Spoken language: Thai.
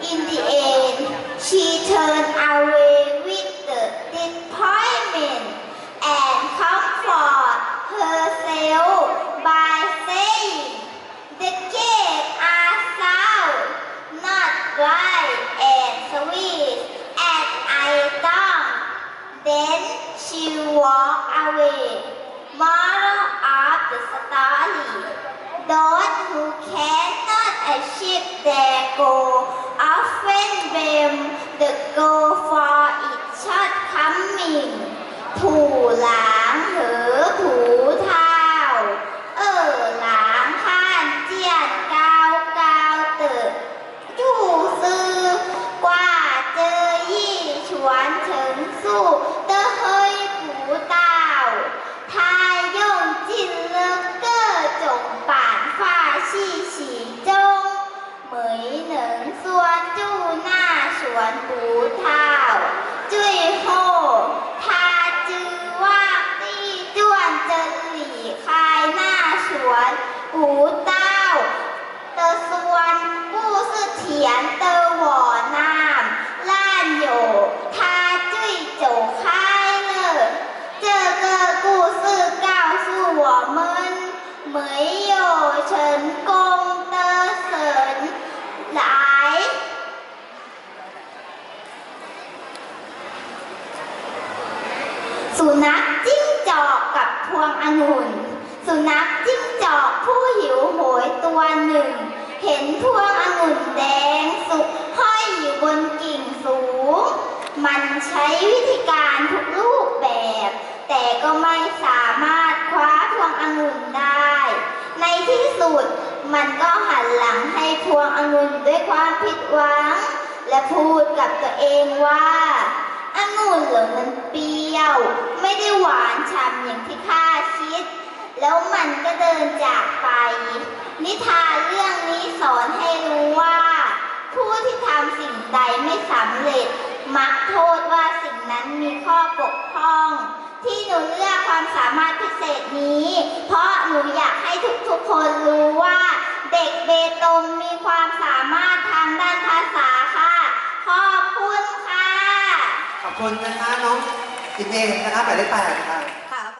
the end, she turned away with the disappointment and comfort herself by saying, The gates are sound, not bright and sweet as I thought. Then she walked away. Moral of the story. Those who cannot achieve their goal and blame the girl for its shortcoming. thủ lãng hứa thủ thao, ở lãng khan chiền cao cao tự. Chủ sư qua chơi y chuẩn chứng su tơ hơi. สวนปูเท้าจุ้ยโฮทาจือว่าตี้จ้วนเจนหลี่คายหน้าสวนปูเต้าเตอส่วนผู้สื่อเถียนเตอหวอน้ำล้านโยทาจุ้ยโจค่ายเลอเจอเกอกูสื่อก้าวสู่หัวมึนเหมยโยเฉินกงเตอเสินหลาย สุนัขจิ้งจอกกับพวงองุ่น สุนัขจิ้งจอกผู้หิวโหยตัวหนึ่ง เห็นพวงองุ่นแดงสุกห้อยอยู่บนกิ่งสูง มันใช้วิธีการทุกรูปแบบ แต่ก็ไม่สามารถคว้าพวงองุ่นได้ ในที่สุดมันก็หันหลังให้พวงองุ่นด้วยความผิดหวัง และพูดกับตัวเองว่า องุ่นเหรอมันเปรี้ยว ไม่ได้หวานฉ่ำอย่างที่ข้าคิด แล้วมันก็เดินจากไป นิทานเรื่องนี้สอนให้รู้ว่า ผู้ที่ทำสิ่งใดไม่สำเร็จ มักโทษว่าสิ่งนั้นมีข้อบกพร่อง ที่หนูเลือกความสามารถพิเศษนี้ เพราะหนูอยากให้ทุกๆคนรู้ว่าเด็กเบตงมีความสามารถทางด้านภาษาค่ะ ขอบคุณค่ะ ขอบคุณนะคะน้องจิเมนะคะหมายเลขแปดค่ะ